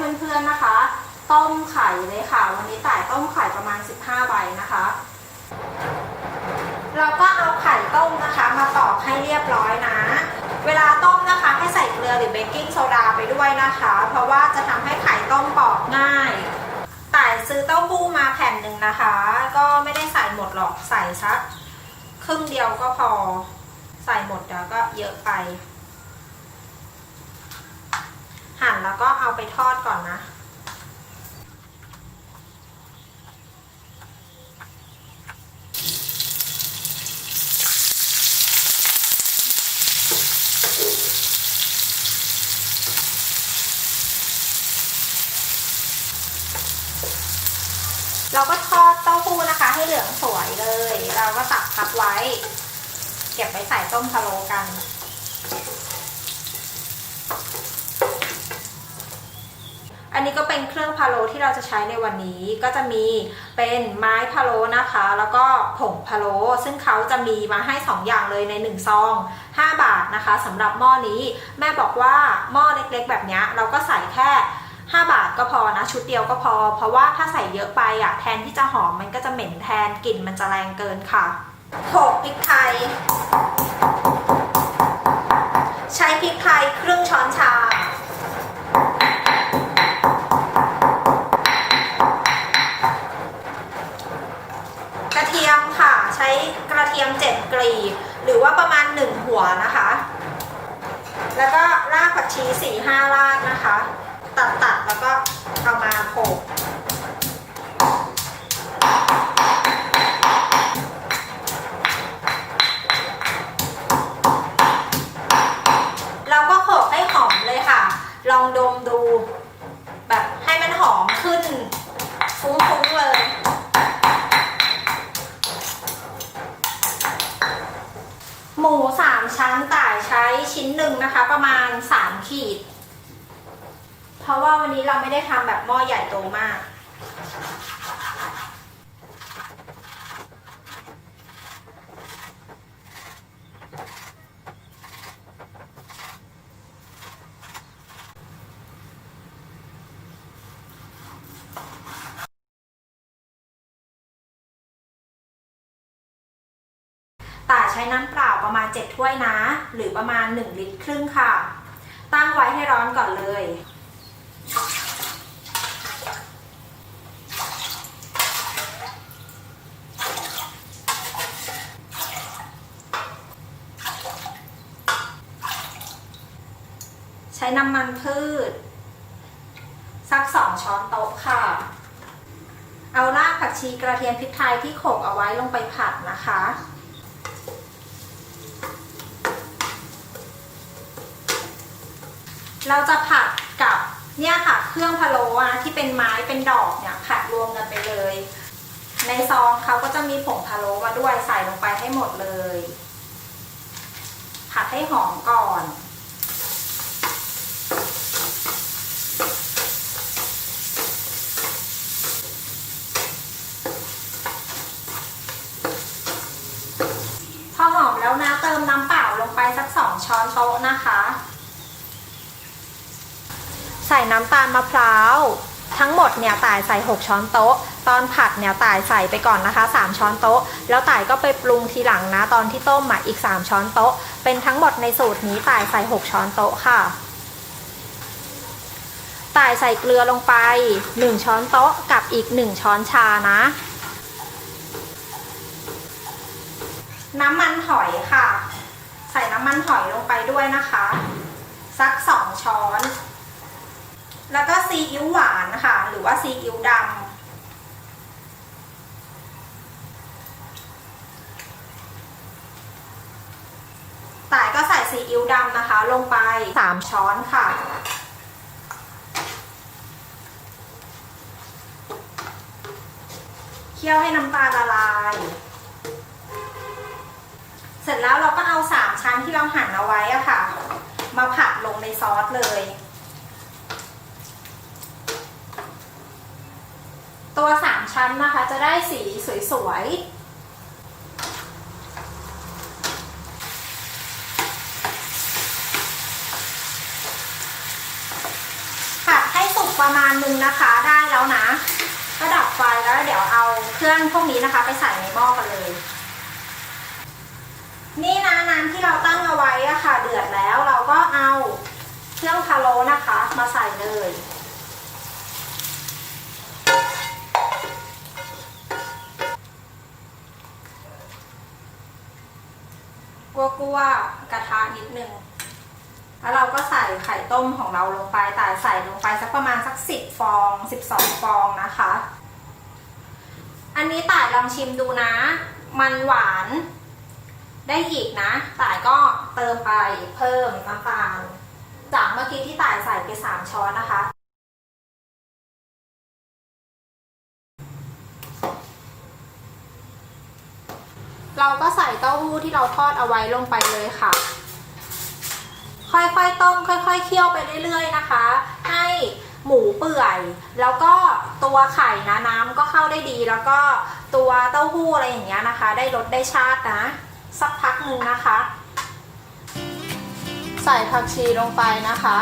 เพื่อนๆนะคะ ต้มไข่เลยค่ะ วันนี้ต่ายต้มไข่ประมาณ 15 ใบนะคะ เราก็เอาไข่ต้มนะคะ มาตอกให้เรียบร้อยนะ เวลาต้มนะคะให้ใส่เกลือหรือเบกกิ้งโซดาไปด้วยนะคะ เพราะว่าจะทำให้ไข่ต้มปอกง่ายต่ายซื้อเต้าหู้มาแผ่นหนึ่งนะคะ ก็ไม่ได้ใส่หมดหรอกใส่สักครึ่งเดียวก็พอ ใส่หมดเดี๋ยวก็เยอะไป หั่นแล้วก็เอาไปทอดก่อนนะเราก็ทอดเต้าหู้นะคะ ให้เหลืองสวยเลย เราก็ตักพักไว้ เก็บไว้ใส่ต้มพะโลกัน นี้ก็เป็นเครื่องพะโล้ที่เราจะใช้ในวันนี้ก็จะมีเป็นไม้พะโล้นะคะ แล้วก็ผงพะโล้ซึ่งเขาจะมีมาให้ 2 อย่างเลยใน1ซอง5 บาทนะคะสำหรับหม้อนี้แม่บอกว่าหม้อเล็กๆ แบบนี้เราก็ใส่แค่5 บาทก็พอนะชุดเดียวก็พอ เพราะว่าถ้าใส่เยอะไปอะแทนที่จะหอมมันก็จะเหม็นแทนกลิ่นมันจะแรงเกินค่ะโขลกพริกไทย หัวนะคะ แล้วก็รากผักชีสี่ห้ารากนะคะ ตัดตัดแล้วก็เอามาโขลกเราก็โขลกให้หอมเลยค่ะ ลองดมดู แบบให้มันหอมขึ้น ฟุ้งๆเลย หมูสามชั้นต่ายใช้ชิ้นหนึ่งนะคะ ประมาณสามขีด เพราะว่าวันนี้เราไม่ได้ทำแบบหม้อใหญ่โตมาก แต่ใช้น้ำเปล่าประมาณ 7 ถ้วยนะ หรือประมาณ 1 ลิตรครึ่งค่ะ ตั้งไว้ให้ร้อนก่อนเลย ใช้น้ำมันพืช สัก 2 ช้อนโต๊ะค่ะ เอารากผักชีกระเทียมพริกไทยที่โขกเอาไว้ลงไปผัดนะคะ เราจะผัดกับเนี่ยค่ะ เครื่องพะโล้นะที่เป็นไม้เป็นดอกเนี่ยผัดรวมกันไปเลย ในซองเขาก็จะมีผงพะโล้มาด้วยใส่ลงไปให้หมดเลย ผัดให้หอมก่อนพอหอมแล้วนะเติมน้ำเปล่าลงไปสักสองช้อนโต๊ะนะคะ ใส่น้ำตาลมะพร้าว ทั้งหมดเนี่ยต่ายใส่ 6 ช้อนโต๊ะ ตอนผัดเนี่ยต่ายใส่ไปก่อนนะคะ 3 ช้อนโต๊ะ แล้วต่ายก็ไปปรุงทีหลังนะ ตอนที่ต้มอะอีก 3 ช้อนโต๊ะ เป็นทั้งหมดในสูตรนี้ต่ายใส่ 6 ช้อนโต๊ะค่ะต่ายใส่เกลือลงไป 1 ช้อนโต๊ะกับอีก 1 ช้อนชานะ น้ำมันหอยค่ะ ใส่น้ำมันหอยลงไปด้วยนะคะ สัก 2 ช้อน แล้วก็ซีอิ๊วหวานนะคะหรือว่าซีอิ๊วดำต่ายก็ใส่ซีอิ๊วดำนะคะ ลงไป 3 ช้อนค่ะ เคี่ยวให้น้ำตาลละลาย เสร็จแล้วเราก็เอา 3 ชั้นที่เราหั่นเอาไว้อะค่ะ มาผัดลงในซอสเลย ชั้นนะคะ จะได้สีสวยๆผัดให้สุกประมาณนึงนะคะได้แล้วนะก็ดับไฟแล้วเดี๋ยวเอาเครื่องพวกนี้นะคะ ไปใส่ในหม้อกันเลย นี่นะน้ำที่เราตั้งเอาไว้อะค่ะ เดือดแล้วเราก็เอาเครื่องพะโลนะคะ มาใส่เลย กลัวกระทะนิดนึง แล้วเราก็ใส่ไข่ต้มของเราลงไปแต่ใส่ลงไปสักประมาณสักสิบฟองสิบสองฟองนะคะ อันนี้ต่ายลองชิมดูนะ มันหวานได้อีกนะต่ายก็เติมไปเพิ่มน้ำตาล จากเมื่อกี้ที่ต่ายใส่ไปสามช้อนนะคะ เราก็ใส่เต้าหู้ที่เราทอดเอาไว้ลงไปเลยค่ะ ค่อยๆต้มค่อยๆเคี่ยวไปเรื่อย ๆ นะคะ ให้หมูเปื่อย แล้วก็ตัวไข่นะน้ำก็เข้าได้ดี แล้วก็ตัวเต้าหู้อะไรอย่างเงี้ยนะคะ ได้รสได้ชาตินะ สักพักหนึ่งนะคะ ใส่ผักชีลงไปนะคะ